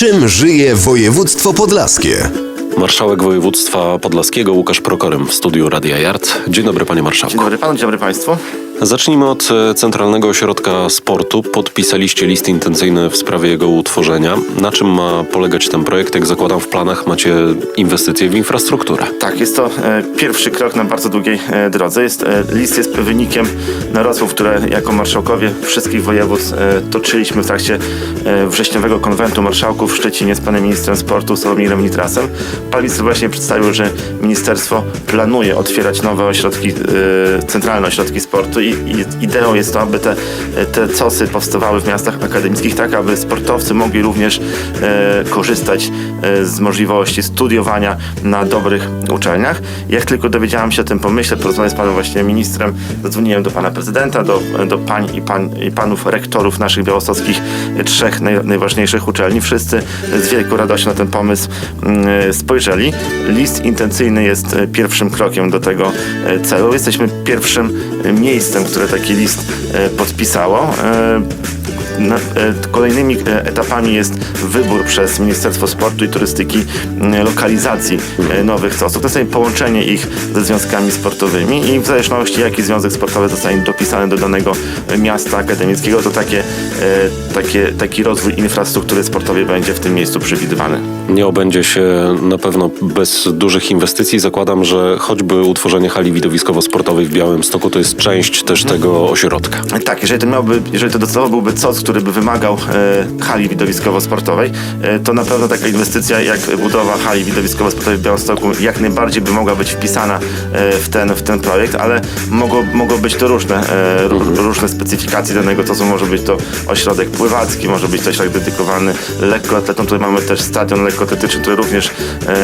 Czym żyje województwo podlaskie? Marszałek województwa podlaskiego Łukasz Prokorym w studiu Radia Yard. Dzień dobry panie marszałku. Dzień dobry panu, dzień dobry państwu. Zacznijmy od e, Centralnego Ośrodka Sportu. Podpisaliście list intencyjny w sprawie jego utworzenia. Na czym ma polegać ten projekt? Jak zakładam w planach macie inwestycje w infrastrukturę. Tak, jest to e, pierwszy krok na bardzo długiej e, drodze. Jest, e, list jest wynikiem rozmów, które jako marszałkowie wszystkich województw toczyliśmy w trakcie wrześniowego konwentu marszałków w Szczecinie z panem ministrem sportu Sławomirem Nitrasem. Pan minister właśnie przedstawił, że ministerstwo planuje otwierać nowe ośrodki, centralne ośrodki sportu i, i ideą jest to, aby te, te COSy powstawały w miastach akademickich, tak aby sportowcy mogli również korzystać z możliwości studiowania na dobrych uczelniach. Jak tylko dowiedziałem się o tym pomyśle, porozmawiałem z panem właśnie ministrem, zadzwoniłem do pana prezydenta, do, do pań i, pan, i panów rektorów naszych białostockich e, trzech naj, najważniejszych uczelni. Wszyscy z wielką radością na ten pomysł mm, spojrzeli. List intencyjny jest e, pierwszym krokiem do tego e, celu. Jesteśmy pierwszym miejscem, które taki list e, podpisało. E, e, kolejnymi e, etapami jest wybór przez Ministerstwo Sportu i Turystyki m, lokalizacji e, nowych COS-ów. To jest połączenie ich ze związkami sportowymi i w zależności jaki związek sportowy zostanie dopisany do danego e, miasta akademickiego, to takie, e, takie, taki rozwój infrastruktury sportowej będzie w tym miejscu przewidywany. Nie obędzie się na pewno bez dużych inwestycji. Zakładam, że choćby utworzenie hali widowiskowo-sportowej w Białymstoku to jest część też tego ośrodka. Tak, jeżeli to miałby, jeżeli to docelowo byłby COS, który by wymagał e, hali widowiskowo-sportowej, e, to na pewno taka inwestycja jak budowa hali widowiskowo-sportowej w Białymstoku jak najbardziej by mogła być wpisana e, w, ten, w ten projekt, ale mogło, mogło być to różne, ró- różne specyfikacje danego COS-u. Może być to ośrodek pływacki, może być to ośrodek dedykowany lekkoatletom. Tutaj mamy też stadion lekkoatletyczny, który również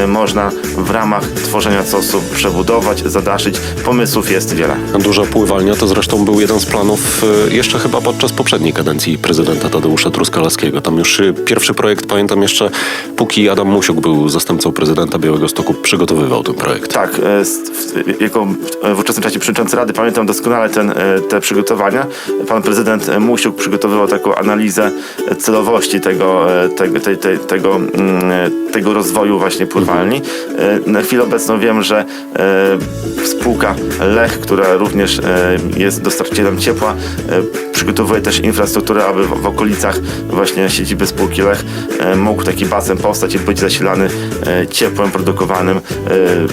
można w ramach tworzenia COS-u przebudować, zadaszyć. Pomysłów jest wiele. Duża pływalnia to zresztą był jeden z planów jeszcze chyba podczas poprzedniej kadencji prezydenta Tadeusza Truskalaskiego. Tam już e, pierwszy projekt, pamiętam jeszcze, póki Adam Musiuk był zastępcą prezydenta Białego Stoku, przygotowywał ten projekt. Tak, e, jako e, w ówczesnym czasie przewodniczący Rady pamiętam doskonale ten, e, te przygotowania. Pan prezydent Musiuk przygotowywał taką analizę celowości tego, tego, tej, tej, tego, mm, tego rozwoju właśnie pływalni. Na chwilę obecną wiem, że spółka Lech, która również jest dostarczycielem ciepła, przygotowuje też infrastrukturę, aby w, w okolicach właśnie siedziby spółki Lech e, mógł taki basen powstać i być zasilany e, ciepłem produkowanym e,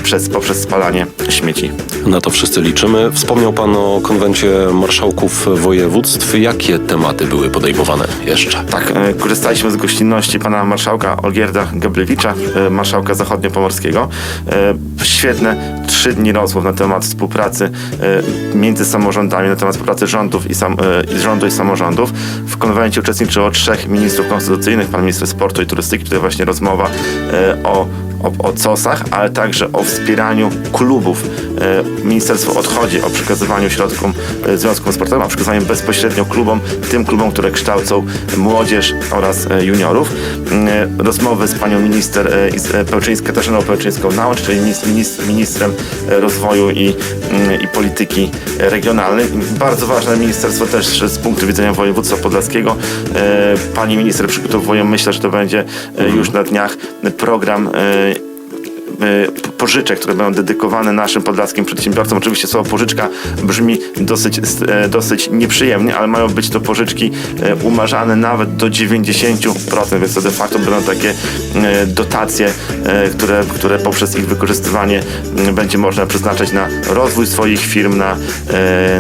przez, poprzez spalanie śmieci. Na to wszyscy liczymy. Wspomniał Pan o konwencie marszałków województw. Jakie tematy były podejmowane jeszcze? Tak, korzystaliśmy z gościnności pana marszałka Olgierda Gablewicza, marszałka zachodniopomorskiego. Świetne trzy dni rozmów na temat współpracy między samorządami, na temat współpracy rządów i, sam, rządu i samorządów. W konwencie uczestniczyło trzech ministrów konstytucyjnych, pan minister sportu i turystyki, tutaj właśnie rozmowa e, o o, o COS-ach, ale także o wspieraniu klubów. E, Ministerstwo odchodzi o przekazywaniu środkom e, związkom sportowym, a przekazywaniu bezpośrednio klubom, tym klubom, które kształcą młodzież oraz e, juniorów. Rozmowy z panią minister Is- Pełczyńską, Katarzyną Pełczyńską-Nałącz, czyli minis- minis- ministrem rozwoju i, mm, i polityki regionalnej. Bardzo ważne ministerstwo też z punktu widzenia województwa podlaskiego. Pani minister przygotowuje, myślę, że to będzie już na dniach program 没 pożyczek, które będą dedykowane naszym podlaskim przedsiębiorcom. Oczywiście słowo pożyczka brzmi dosyć, e, dosyć nieprzyjemnie, ale mają być to pożyczki e, umarzane nawet do 90%, więc to de facto będą takie e, dotacje, które, które poprzez ich wykorzystywanie będzie można przeznaczać na rozwój swoich firm, na,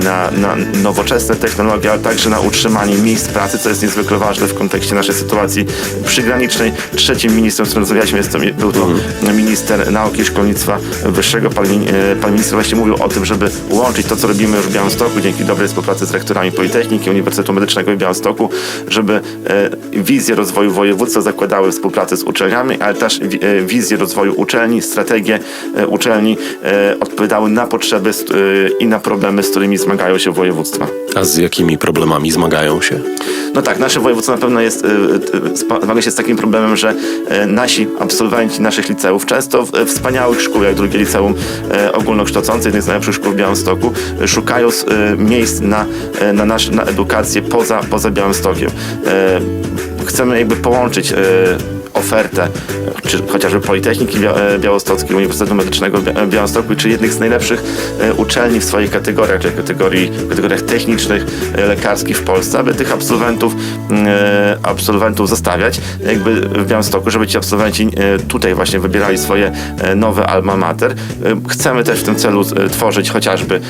na, na nowoczesne technologie, ale także na utrzymanie miejsc pracy, co jest niezwykle ważne w kontekście naszej sytuacji przygranicznej. Trzecim ministrem, z którym rozmawialiśmy, jest to, był to minister nauki i szkolnictwa wyższego. Pan, e, pan minister właśnie mówił o tym, żeby łączyć to, co robimy już w Białymstoku, dzięki dobrej współpracy z rektorami Politechniki, Uniwersytetu Medycznego w Białymstoku, żeby e, wizje rozwoju województwa zakładały współpracę z uczelniami, ale też e, wizje rozwoju uczelni, strategie uczelni odpowiadały na potrzeby i na problemy, z którymi zmagają się województwa. A z jakimi problemami zmagają się? No tak, nasze województwo na pewno jest, zmaga się z takim problemem, że nasi absolwenci naszych liceów, często w- wspaniałych szkół, jak drugie liceum y, ogólnokształcące, jednej z najlepszych szkół w Białymstoku, y, szukają y, miejsc na, na, nasz, na edukację poza, poza Białymstokiem. Chcemy jakby połączyć ofertę, czy chociażby Politechniki e, Białostockiej, Uniwersytetu Medycznego Bia- Białymstoku, czy jednych z najlepszych e, uczelni w swoich kategoriach, czyli kategorii, kategoriach technicznych, e, lekarskich w Polsce, aby tych absolwentów, e, absolwentów zostawiać jakby w Białymstoku, żeby ci absolwenci e, tutaj właśnie wybierali swoje e, nowe alma mater. E, Chcemy też w tym celu e, tworzyć chociażby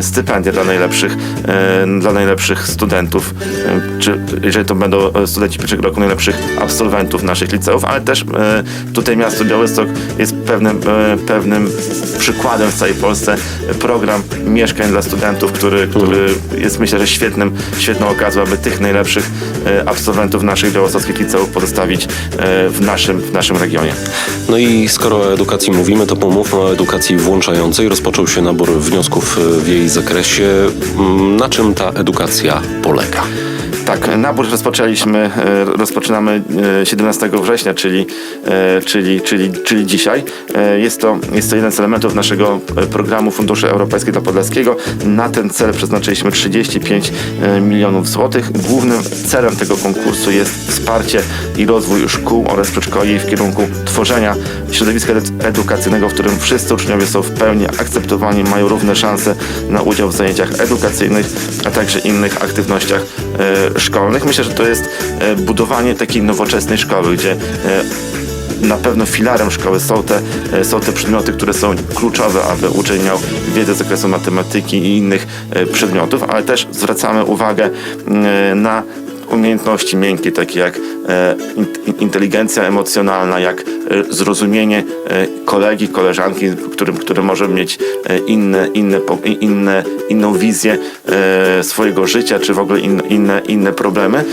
stypendia dla najlepszych, e, dla najlepszych studentów, e, czy jeżeli to będą e, studenci pierwszego roku najlepszych absolwentów naszych liceów, ale też e, tutaj miasto Białystok jest pewnym, e, pewnym przykładem w całej Polsce program mieszkań dla studentów, który, który jest myślę, że świetnym, świetną okazją, aby tych najlepszych absolwentów naszych białostockich liceów pozostawić w naszym, w naszym regionie. No i skoro o edukacji mówimy, to pomówmy o edukacji włączającej. Rozpoczął się nabór wniosków w jej zakresie. Mm, Na czym ta edukacja polega? Tak, nabór rozpoczęliśmy, e, rozpoczynamy e, 17 września, czyli, e, czyli, czyli, czyli dzisiaj. E, Jest to, jest to jeden z elementów naszego e, programu Funduszy Europejskich dla Podlaskiego. Na ten cel przeznaczyliśmy 35 e, milionów złotych. Głównym celem tego konkursu jest wsparcie i rozwój szkół oraz przedszkoli w kierunku tworzenia środowiska edu- edukacyjnego, w którym wszyscy uczniowie są w pełni akceptowani, mają równe szanse na udział w zajęciach edukacyjnych, a także innych aktywnościach e, szkolnych. Myślę, że to jest e, budowanie takiej nowoczesnej szkoły, gdzie e, na pewno filarem szkoły są te, są te przedmioty, które są kluczowe, aby uczeń miał wiedzę z zakresu matematyki i innych przedmiotów, ale też zwracamy uwagę na umiejętności miękkie, takie jak in- inteligencja emocjonalna, jak zrozumienie e, kolegi, koleżanki, którym, który może mieć e, inne, inne, inne, inną wizję e, swojego życia, czy w ogóle in, inne, inne problemy.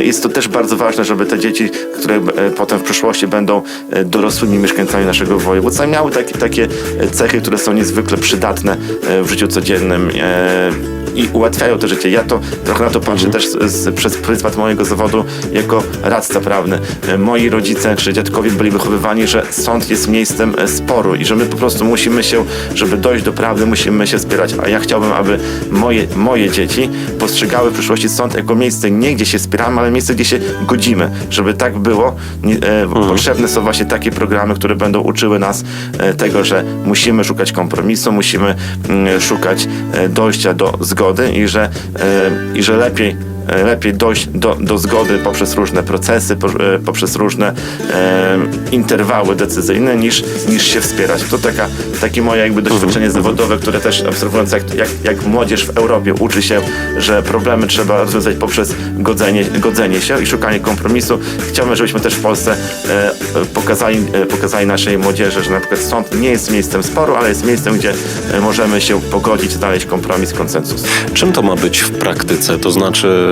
Jest to też bardzo ważne, żeby te dzieci, które e, potem w przyszłości będą e, dorosłymi mieszkańcami naszego województwa, miały takie, takie e, cechy, które są niezwykle przydatne e, w życiu codziennym. e, i ułatwiają to życie. Ja to trochę na to patrzę też z, z, przez pryzmat mojego zawodu jako radca prawny. E, Moi rodzice czy dziadkowie byli wychowywani, że sąd jest miejscem e, sporu i że my po prostu musimy się, żeby dojść do prawdy, musimy się spierać. A ja chciałbym, aby moje, moje dzieci postrzegały w przyszłości sąd jako miejsce nie gdzie się spieramy, ale miejsce, gdzie się godzimy. Żeby tak było, nie, e, potrzebne są właśnie takie programy, które będą uczyły nas e, tego, że musimy szukać kompromisu, musimy mm, szukać e, dojścia do zgody i że, e, i że lepiej lepiej dojść do, do zgody poprzez różne procesy, e, poprzez różne e, interwały decyzyjne, niż, niż się wspierać. To taka, takie moje jakby doświadczenie zawodowe, które też obserwując jak, jak, jak młodzież w Europie uczy się, że problemy trzeba rozwiązać poprzez godzenie, godzenie się i szukanie kompromisu. Chciałbym, żebyśmy też w Polsce e, e, pokazali, e, pokazali naszej młodzieży, że na przykład sąd nie jest miejscem sporu, ale jest miejscem, gdzie e, możemy się pogodzić, znaleźć kompromis, konsensus. Czym to ma być w praktyce? To znaczy, e,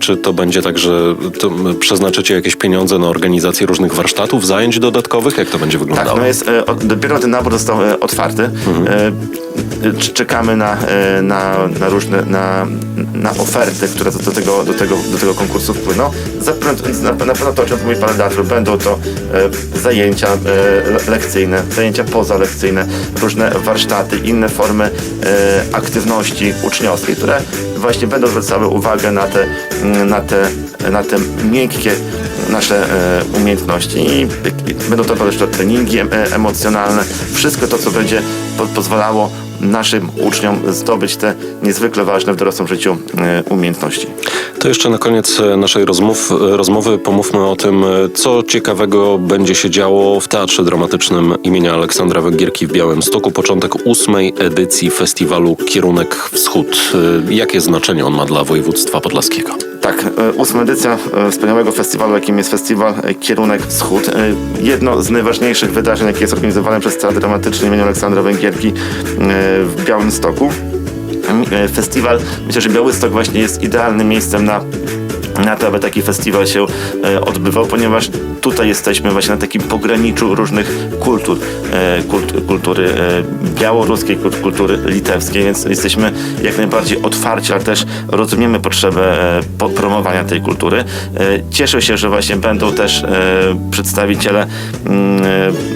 czy to będzie tak, że przeznaczycie jakieś pieniądze na organizację różnych warsztatów, zajęć dodatkowych? Jak to będzie Tak, wyglądało? no jest, e, dopiero ten nabór został e, otwarty. E, e, c- czekamy na, e, na, na różne, na, na oferty, które do, do, tego, do, tego, do tego konkursu wpłyną. Na, na pewno to, o czym mówi Pan redaktor, będą to e, zajęcia e, le- lekcyjne, zajęcia pozalekcyjne, różne warsztaty, inne formy e, aktywności uczniowskiej, które właśnie będą zwracały uwagę na te, mm, na te, na te miękkie nasze e, umiejętności i, będą to też treningi e, emocjonalne, wszystko to, co będzie po, pozwalało naszym uczniom zdobyć te niezwykle ważne w dorosłym życiu e, umiejętności. To jeszcze na koniec e, naszej rozmów, e, rozmowy pomówmy o tym, co ciekawego będzie się działo w Teatrze Dramatycznym imienia Aleksandra Węgierki w Białymstoku. Początek ósmej edycji festiwalu Kierunek Wschód. Jakie znaczenie on ma dla województwa podlaskiego? Tak, e, ósma edycja e, wspaniałego festiwalu, jakim jest festiwal e, Kierunek Wschód. Jedno z najważniejszych wydarzeń, jakie jest organizowane przez Teatr Dramatyczny im. Aleksandra Węgierki w Białymstoku. E, Festiwal, myślę, że Białystok właśnie jest idealnym miejscem na na to, aby taki festiwal się odbywał, ponieważ tutaj jesteśmy właśnie na takim pograniczu różnych kultur, e, kult, kultury e, białoruskiej, kult, kultury litewskiej, więc jesteśmy jak najbardziej otwarci, ale też rozumiemy potrzebę e, promowania tej kultury. Cieszę się, że właśnie będą też przedstawiciele mm,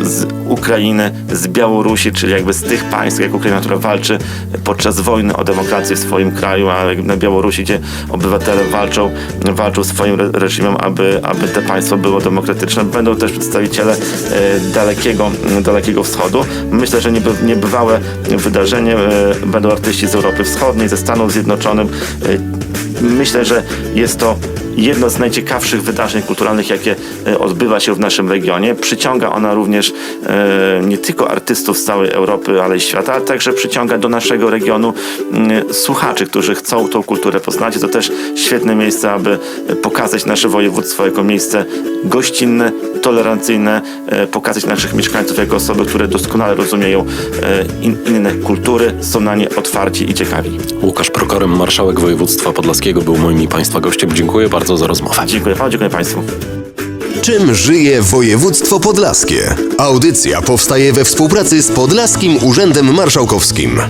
z Ukrainy, z Białorusi, czyli jakby z tych państw, jak Ukraina, która walczy podczas wojny o demokrację w swoim kraju, a na Białorusi, gdzie obywatele walczą walczył swoim re- reżimem, aby, aby te państwo było demokratyczne. Będą też przedstawiciele e, dalekiego, dalekiego wschodu. Myślę, że nieby, niebywałe wydarzenie. e, Będą artyści z Europy Wschodniej, ze Stanów Zjednoczonych. E, Myślę, że jest to jedno z najciekawszych wydarzeń kulturalnych, jakie e, odbywa się w naszym regionie. Przyciąga ona również e, nie tylko artystów z całej Europy, ale i świata, ale także przyciąga do naszego regionu mm, słuchaczy, którzy chcą tą kulturę poznać. To też świetne miejsce, aby pokazać nasze województwo jako miejsce gościnne, tolerancyjne, e, pokazać naszych mieszkańców jako osoby, które doskonale rozumieją e, in, inne kultury, są na nie otwarci i ciekawi. Łukasz Prokorem, marszałek województwa podlaskiego, był moim i Państwa gościem. Dziękuję bardzo za rozmowę. Dziękuję panu, dziękuję państwu. Czym żyje województwo podlaskie? Audycja powstaje we współpracy z Podlaskim Urzędem Marszałkowskim.